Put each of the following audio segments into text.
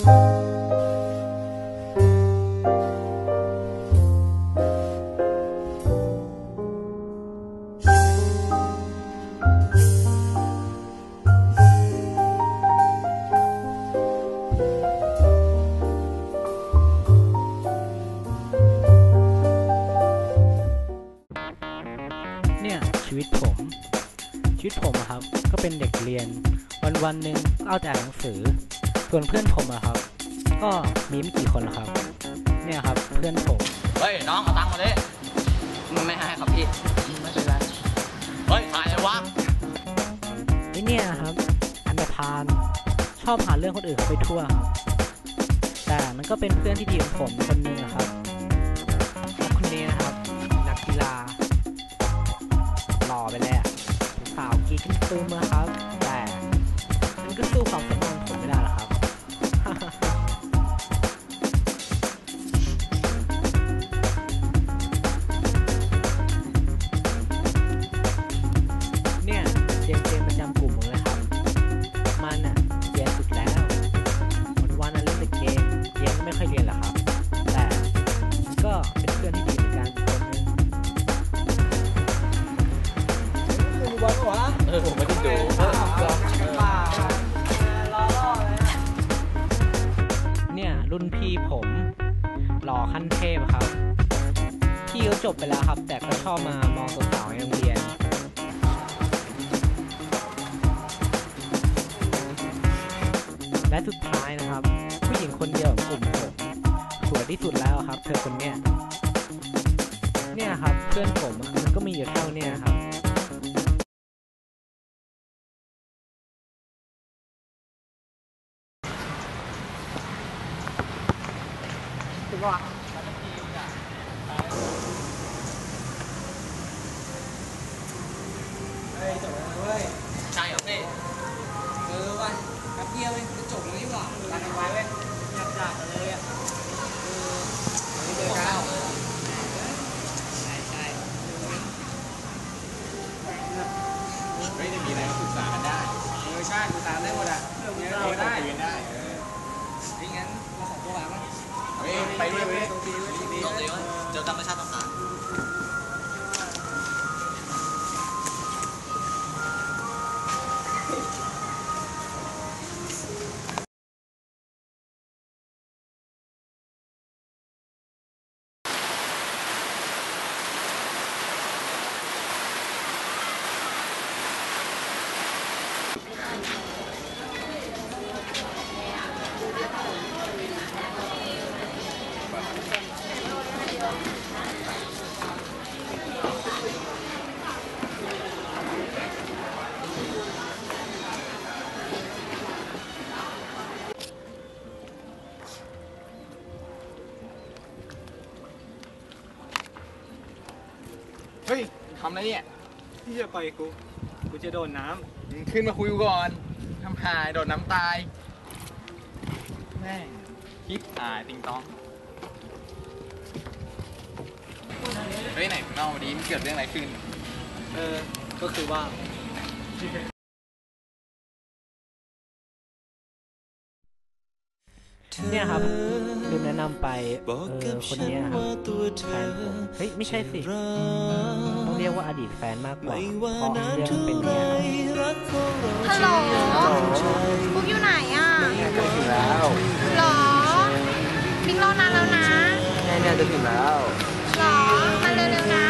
เนี่ยชีวิตผม ชีวิตผมอะครับ ก็เป็นเด็กเรียน วันวันหนึ่งก็เอาแต่อ่านหนังสือ ส่วนเพื่อนผมอะครับ ก็มีไม่กี่คนหรอกครับ เนี่ยครับเพื่อนผม เฮ้ย น้องเอาตังค์มาดิมันไม่ให้ครับพี่ ไม่เป็นไร เฮ้ย ถ่ายเลยวะไอเนี่ยครับ อันดพาลชอบหาเรื่องคนอื่นเขาไปทั่วครับ แต่มันก็เป็นเพื่อนที่ดีของผมคนหนึงอะครับและคนนี้นะครับ นักกีฬาหล่อไปเลยอะสาวกรีดขึ้นตูมอะครับ แต่มันก็สู้ความส เออผมไม่ได้ดูเนี่ยรุ่นพี่ผมหล่อขั้นเทพครับ พี่เขาจบไปแล้วครับ แต่ก็ชอบมามองสาวๆในโรงเรียน และสุดท้ายนะครับ ผู้หญิงคนเดียวของกลุ่มผมสวยที่สุดแล้วครับ เธอคนเนี้ยเนี่ยครับเพื่อนผมอะมันก็มีอยู่เท่าเนี้ยครับ ใเฮ้ยทำอะไรเนี่ยที่จะปล่อยกู กูจะโดนน้มึงขึ้นมาคุยกูก่อนทำหายโดดน้ำตายแม่งคิดหายติงตองเฮ้ยไหนมึงเล่ามาดีมันเกิดเรื่องอะไรขึ้นำ เออ ก็คือว่า เนี่ยครับลืมแนะนำไปเออคนเนี้ยครับแฟนผมเฮ้ยไม่ใช่สิ ต้องเรียกว่าอดีตแฟนมากกว่าเพราะเรื่องเป็นเนี่ยครับฮัลโหลบุ๊กอยู่ไหนอะจะถึงแล้วหรอบิ๊กรอนานแล้วนะแน่เนี่ยจะถึงแล้วหรอมาเร็วๆนะ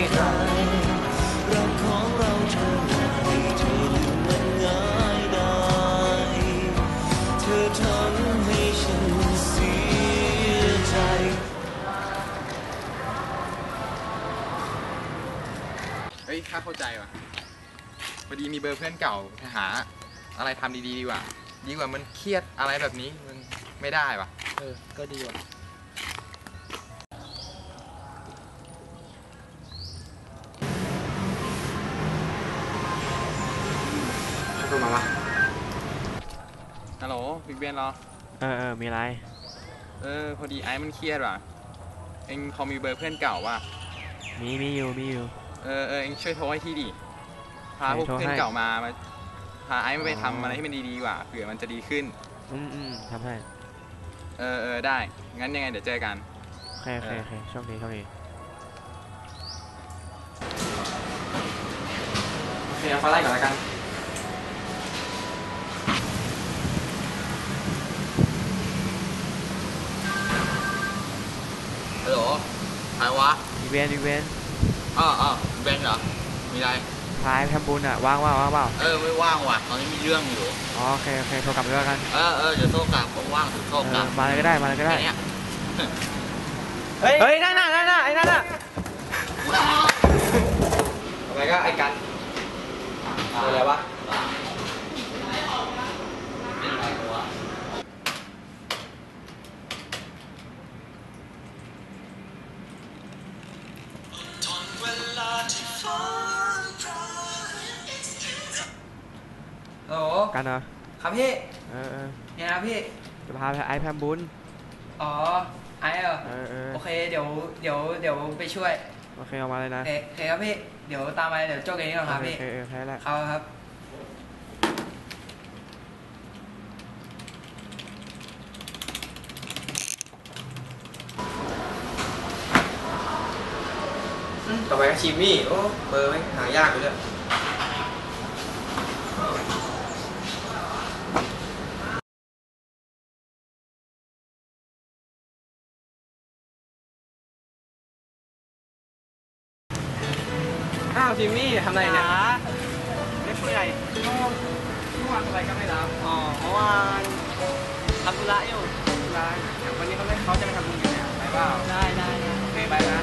อันนี้ไม่ได้นะเฮ้ยข้าเข้าใจว่ะพอดีมีเบอร์เพื่อนเก่าไปหา อะไรทำดีๆดีกว่าดีกว่ามันเครียดอะไรแบบนี้มันไม่ได้ว่ะ เออ ก็ดีว่ะ เบนเหรอ เออเออมีอะไร เออ พอดีไอ้มันเครียดว่ะ เอ็งพอมีเบอร์เพื่อนเก่าว่ะ มีมีอยู่มีอยู่ เออเออเอ็งช่วยโทรให้ที่ดิ พาไหนพวกโทรเพื่อนให้เก่ามา มาพาไอ้มาไปอ๋อทำอะไรให้มันดีๆว่ะเผื่อมันจะดีขึ้น อืมอืมทำให้ เออเออได้ งั้นยังไงเดี๋ยวเจอกัน โอเคโอเคโอเคโชคดีโชคดีเดี๋ยวเขาไล่ก่อนแล้วกัน เวนต์อีเวนต์อ้าวอ้าวเบนเหรอ มีอะไร พายทำบุญอะว่างว่างว่างเปล่าเออ ไม่ว่างว่ะ ตอนนี้มีเรื่องอยู่ อ๋อโอเคโอเคโทรกลับไปแล้วกันเออเออเดี๋ยวโทรกลับผมว่างถึงโทรเอกลัอบมาเลยก็ได้มาเลยก็ได้ แค่เนี้ยเฮ้ยนั่นน่ะนั่นน่ะไอ้นั่นน่ะอะไรก็ไอ้กันอะไรวะ กันเหรอครับพี่เออเออเนี่ยนะพี่จะพาไปไอ้ทำบุญอ๋อไอ้เหรอเออเออโอเคเดี๋ยวเดี๋ยวเดี๋ยวไปช่วยโอเคเอามาเลยนะโอเคโอเคครับพี่เดี๋ยวตามไปเดี๋ยวโจกเองก่อนครับโอพี่เคโอเคแพ้แล้วเขาครับต่อไปก็ชิมมี่โอ้เบอร์ไม่หายากเลย เมื่อวานอะไรก็ไม่รับอ๋อเมื่อวานทำธุระอยู่ร้านวันนี้เขาไม่เขาจะไปทำบุญกันเนี่ยไปเปล่าได้ได้ได้โอเคไปนะ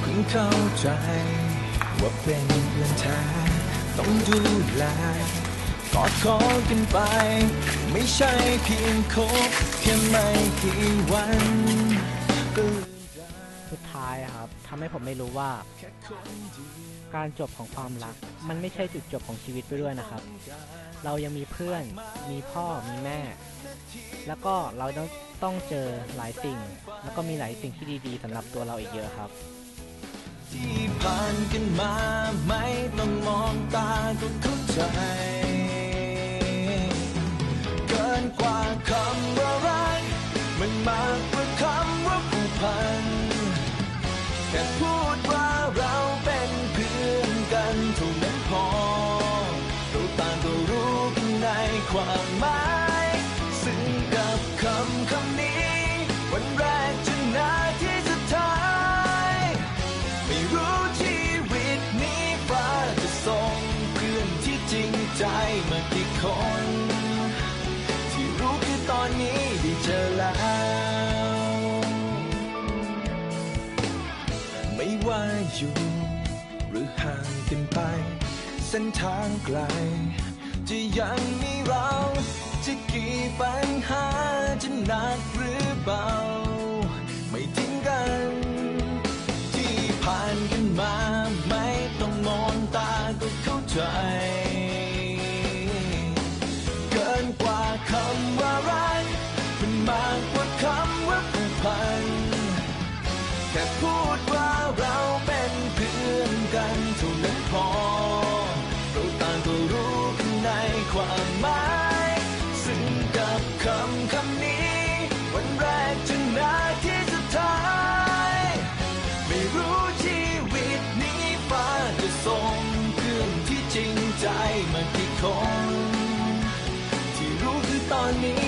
เพิ่งเข้าใจว่าเป็นเพื่อนแท้ต้องดูแลกอดคอกันไป ไม่ใช่เพียงคบแค่ไม่กี่วันก็ สุดท้ายครับทำให้ผมไม่รู้ว่า การจบของความรัก มันไม่ใช่จุดจบของชีวิตไปด้วยนะครับ เรายังมีเพื่อน มีพ่อมีแม่ แล้วก็เราต้องต้องเจอหลายสิ่ง แล้วก็มีหลายสิ่งที่ดีๆสำหรับตัวเราอีกเยอะครับ ที่ผ่านกันมาไม่ต้องมองตาก็เข้าใจ เกินกว่าคำว่ารักมันมาก ความหมายซึ่งกับคำคำนี้ วันแรกจนนาทีสุดท้าย ไม่รู้ชีวิตนี้ฟ้าจะส่งเพื่อนที่จริงใจมากี่คน ที่รู้คือตอนนี้ได้เจอแล้ว ไม่ว่าอยู่ หรือห่างกันไป เส้นทางไกล จะยังมีเรา จะกี่ปัญหาจะหนักหรือเบา ไม่ทิ้งกัน ที่ผ่านกันมาไม่ต้องมองตาก็เข้าใจ เกินกว่าคำว่ารักมันมากกว่าคำว่าผูกพันแค่พูดว่าเราเป็นเพื่อนกันเท่านั้นพอ จริงใจมากี่คน ที่รู้คือตอนนี้